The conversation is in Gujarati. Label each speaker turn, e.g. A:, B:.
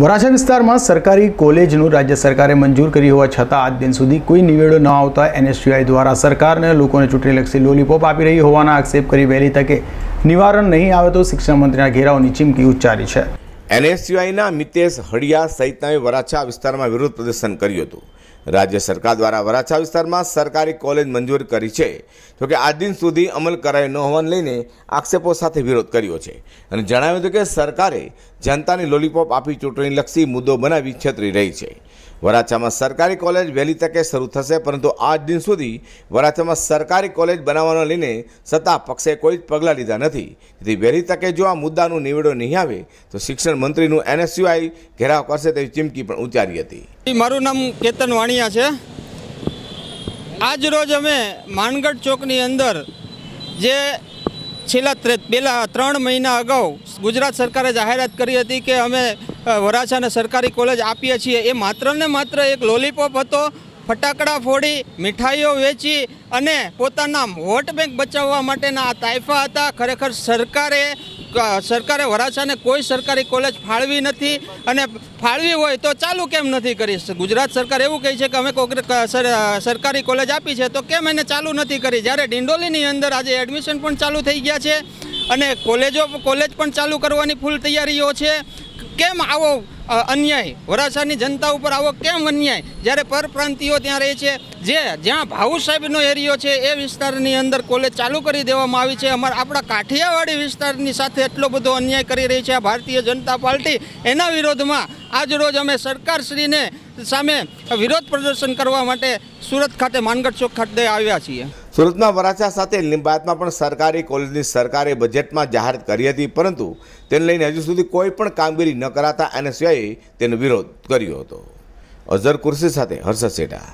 A: વરાછા વિસ્તારમાં સરકારી કોલેજનું રાજ્ય સરકારે મંજૂર કરી હોવા છતાં આજ દિન સુધી કોઈ નિવેડો ન આવતા એનએસયુઆઈ દ્વારા સરકારને લોકોને ચૂંટણીલક્ષી લોલીપોપ આપી રહી હોવાના આક્ષેપ કરી વહેલી તકે નિવારણ નહીં આવે તો શિક્ષણ મંત્રીના ઘેરાવની ચીમકી ઉચ્ચારી છે.
B: એનએસયુઆઈના મિતેશ હડિયા સહિતના વરાછા વિસ્તારમાં વિરોધ પ્રદર્શન કર્યું હતું. રાજ્ય સરકાર દ્વારા વરાછા વિસ્તારમાં સરકારી કોલેજ મંજૂર કરી છે. જોકે આજ દિન સુધી અમલ કરાયો ન હોવાને લઈને આક્ષેપો સાથે વિરોધ કર્યો છે. અને જણાવ્યું હતું કે સરકારે જનતાની લોલીપોપ આપી ચૂંટણીલક્ષી મુદ્દો બનાવી છેતરી રહી છે. વરાછામાં સરકારી કોલેજ વહેલી તકે શરૂ થશે, પરંતુ આજ દિન સુધી વરાછામાં સરકારી કોલેજ બનાવવાને લઈને સત્તા પક્ષે કોઈ જ પગલાં લીધા નથી. તેથી વહેલી તકે જો આ મુદ્દાનું નિવેડો નહીં આવે, તો શિક્ષણ મંત્રીનું એનએસયુઆઈ ઘેરાવ કરશે તેવી ચીમકી પણ ઉચ્ચારી હતી.
C: મારું નામ કેતન વાણિયા છે. આજ રોજ અમે માનગઢ ચોકની અંદર જે છેલ્લા પેલા ત્રણ મહિના અગાઉ ગુજરાત સરકારે જાહેરાત કરી હતી કે અમે વરાછાને સરકારી કોલેજ આપીએ છીએ. એ માત્ર ને માત્ર એક લોલીપોપ હતો ફટાકડા ફોડી, મીઠાઈઓ વેચી અને પોતાના વોટ બેંક બચાવવા માટેના આ તાઇફા હતા. ખરેખર સરકારે સરકારે વરાછાને કોઈ સરકારી કોલેજ ફાળવી નથી અને ફાળવી હોય તો ચાલુ કેમ નથી કરી ગુજરાત સરકાર એવું કહે છે કે અમે સરકારી કોલેજ આપી છે તો કેમ એને ચાલુ નથી કરી? જ્યારે ડિંડોલીની અંદર આજે એડમિશન પણ ચાલુ થઈ ગયા છે અને કોલેજો, કોલેજ પણ ચાલુ કરવાની ફૂલ તૈયારીઓ છે. કેમ આવો અન્યાય? વરાછાની જનતા ઉપર આવો કેમ અન્યાય? જ્યારે પરપ્રાંતિઓ ત્યાં રહે છે, જે જ્યાં ભાઉ સાહેબનો એરિયો છે, એ વિસ્તારની અંદર કોલેજ ચાલુ કરી દેવામાં આવી છે. અમારા આપણા કાઠિયાવાડી વિસ્તારની સાથે એટલો બધો અન્યાય કરી રહી છે આ ભારતીય જનતા પાર્ટી. એના વિરોધમાં આજ રોજ અમે સરકારશ્રીને સામે વિરોધ પ્રદર્શન કરવા માટે સુરત ખાતે માનગઢ ચોક ખાતે આવ્યા છીએ.
B: સુરતમાં વરાછા સાથે લિંબાયતમાં પણ સરકારી કોલેજની સરકારે બજેટમાં જાહેરાત કરી હતી, પરંતુ તેને લઈને હજુ સુધી કોઈ પણ કામગીરી ન કરાતા એનએસયુઆઈએ તેનો વિરોધ કર્યો હતો. અઝર કુર્સી સાથે હર્ષદ સેઠા